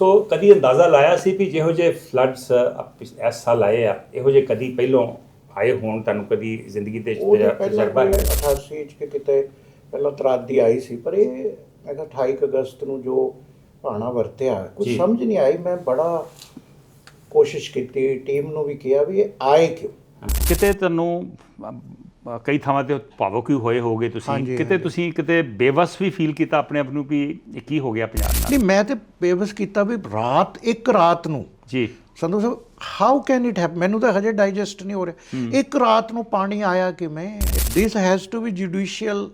ਸੋ ਕਦੀ ਅੰਦਾਜ਼ਾ ਲਾਇਆ ਸੀ ਵੀ ਜਿਹੋ ਜਿਹੇ ਫਲੱਡਸ ਇਸ ਸਾਲ ਆਏ ਆ ਇਹੋ ਜਿਹੇ ਕਦੀ ਪਹਿਲੋਂ ਆਏ ਹੋਣ ਤੁਹਾਨੂੰ ਕਦੀ ਜ਼ਿੰਦਗੀ ਦੇ ਤਜਰਬਾ ਹੈ 88 ਚ ਕਿ ਕਿਤੇ ਪਹਿਲਾਂ ਤਰਾਦੀ ਆਈ ਸੀ ਪਰ ਇਹ ਮੈਂ ਕਿਹਾ 28 ਕੁ ਅਗਸਤ ਨੂੰ ਜੋ ਭਾਣਾ ਵਰਤਿਆ ਕੁਝ। ਸਮਝ ਨਹੀਂ ਆਈ ਮੈਂ ਬੜਾ ਕੋਸ਼ਿਸ਼ ਕੀਤੀ ਟੀਮ ਨੂੰ ਵੀ ਕਿਹਾ ਵੀ ਇਹ ਆਏ ਕਿਉਂ? ਕਿਤੇ ਤੁਹਾਨੂੰ ਕਈ ਥਾਵਾਂ ਤੇ ਭਾਵੁਕ ਵੀ ਹੋਏ ਹੋਗੇ ਤੁਸੀਂ। ਕਿਤੇ। ਤੁਸੀਂ ਕਿਤੇ ਬੇਵਸ ਵੀ ਫੀਲ ਕੀਤਾ ਆਪਣੇ ਆਪ ਨੂੰ ਵੀ ਇਹ ਕੀ ਹੋ ਗਿਆ ਪੰਜਾਬ ਨਾਲ? ਨਹੀਂ ਮੈਂ ਤੇ ਬੇਵਸ ਕੀਤਾ ਵੀ ਰਾਤ ਇੱਕ ਰਾਤ ਨੂੰ। ਜੀ। Sandhu Sahib how can it help ਮੈਨੂੰ ਤਾਂ ਹਜੇ ਡਾਈਜੈਸਟ ਨਹੀਂ ਹੋ ਰਿਹਾ। ਇੱਕ ਰਾਤ ਨੂੰ ਪਾਣੀ ਆਇਆ ਕਿਵੇਂ? This has to be judicial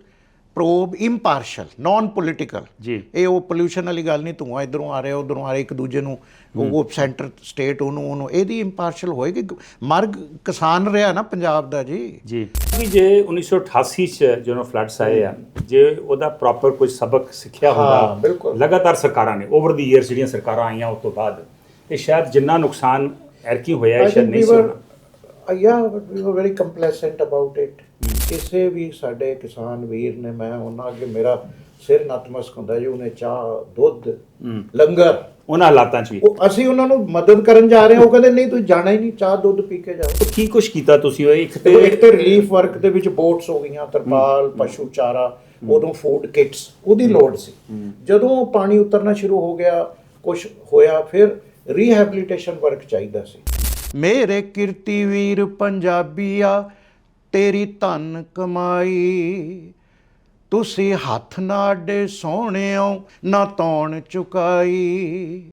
probe impartial non political ਜੀ। ਇਹ ਉਹ ਪੋਲੂਸ਼ਨ ਵਾਲੀ ਗੱਲ ਨਹੀਂ ਧੂਆਂ ਇਧਰੋਂ ਆ ਰਿਹਾ ਉਧਰੋਂ ਆ ਰਿਹਾ ਇੱਕ ਦੂਜੇ ਨੂੰ ਉਹ ਸੈਂਟਰ ਸਟੇਟ ਉਹਨੂੰ ਉਹਨੂੰ ਇਹਦੀ ਇੰਪਾਰਸ਼ਲ ਹੋਏਗੀ। ਮਰਗ ਕਿਸਾਨ ਰਿਹਾ ਨਾ ਪੰਜਾਬ ਦਾ ਜੀ। ਜੀ। ਕਿ ਜੇ 1988 ਚ ਜਦੋਂ ਫਲੱਡਸ ਆਏ ਆ ਜੇ ਉਹਦਾ ਪ੍ਰੋਪਰ ਕੋਈ ਸਬਕ ਸਿੱਖਿਆ ਹੁੰਦਾ। ਲਗਾਤਾਰ ਸਰਕਾਰਾਂ ਨੇ ਓਵਰ ਦੀ ਇਅਰਸ ਜਿਹੜੀਆਂ ਸਰਕਾਰਾਂ ਆਈਆਂ ਉਸ ਤੋਂ ਬਾਅਦ ਇਹ ਸ਼ਾਇਦ ਜਿੰਨਾ ਨੁਕਸਾਨ ਐਰਕੀ ਹੋਇਆ ਹੈ I ਸ਼ਾਇਦ ਨਹੀਂ ਸੀ uh, yeah, but we were very complacent about it. ਕਿਸੇ ਵੀ ਸਾਡੇ ਕਿਸਾਨ ਵੀਰ ਨੇ ਮੈਂ ਉਹਨਾਂ ਅੱਗੇ ਮੇਰਾ ਸਿਰ ਨਤਮਸਤ ਹੁੰਦਾ ਜੀ ਉਹਨੇ ਚਾਹ ਦੁੱਧ ਲੰਗਰ। ਉਹਨਾਂ ਹਾਲਾਤਾਂ 'ਚ ਵੀ। ਉਹ ਅਸੀਂ ਉਹਨਾਂ ਨੂੰ ਮਦਦ ਕਰਨ ਜਾ ਰਹੇ ਹਾਂ ਉਹ ਕਹਿੰਦੇ ਨਹੀਂ ਤੂੰ ਜਾਣਾ ਹੀ ਨਹੀਂ ਚਾਹ ਦੁੱਧ ਪੀ ਕੇ ਜਾਓ ਕੀ ਕੁਝ ਕੀਤਾ ਤੁਸੀਂ ਉਹ? ਇੱਕ ਤੇ ਤੇ ਇੱਕ ਤੇ ਰਿਲੀਫ ਵਰਕ ਦੇ ਵਿੱਚ ਬੋਟਸ ਹੋ ਗਈਆਂ ਤਰਪਾਲ ਪਸ਼ੂ ਚਾਰਾ ਉਦੋਂ ਫੂਡ ਕਿਟਸ ਉਹਦੀ ਲੋੜ ਸੀ। ਜਦੋਂ ਪਾਣੀ ਉਤਰਨਾ ਸ਼ੁਰੂ ਹੋ ਗਿਆ ਕੁਝ ਹੋਇਆ ਫਿਰ ਰੀਹੈਬਿਲਿਟੇਸ਼ਨ ਵਰਕ ਚਾਹੀਦਾ ਸੀ। ਮੇਰੇ ਕਿਰਤੀ ਵੀਰ ਪੰਜਾਬੀਆ ਤੇਰੀ ਧਨ ਕਮਾਈ। ਤੁਸੀਂ ਹੱਥ ਨਾ ਅੱਡੇ ਸੋਹਣਿਓ ਨਾ ਤੌਣ ਚੁਕਾਈ।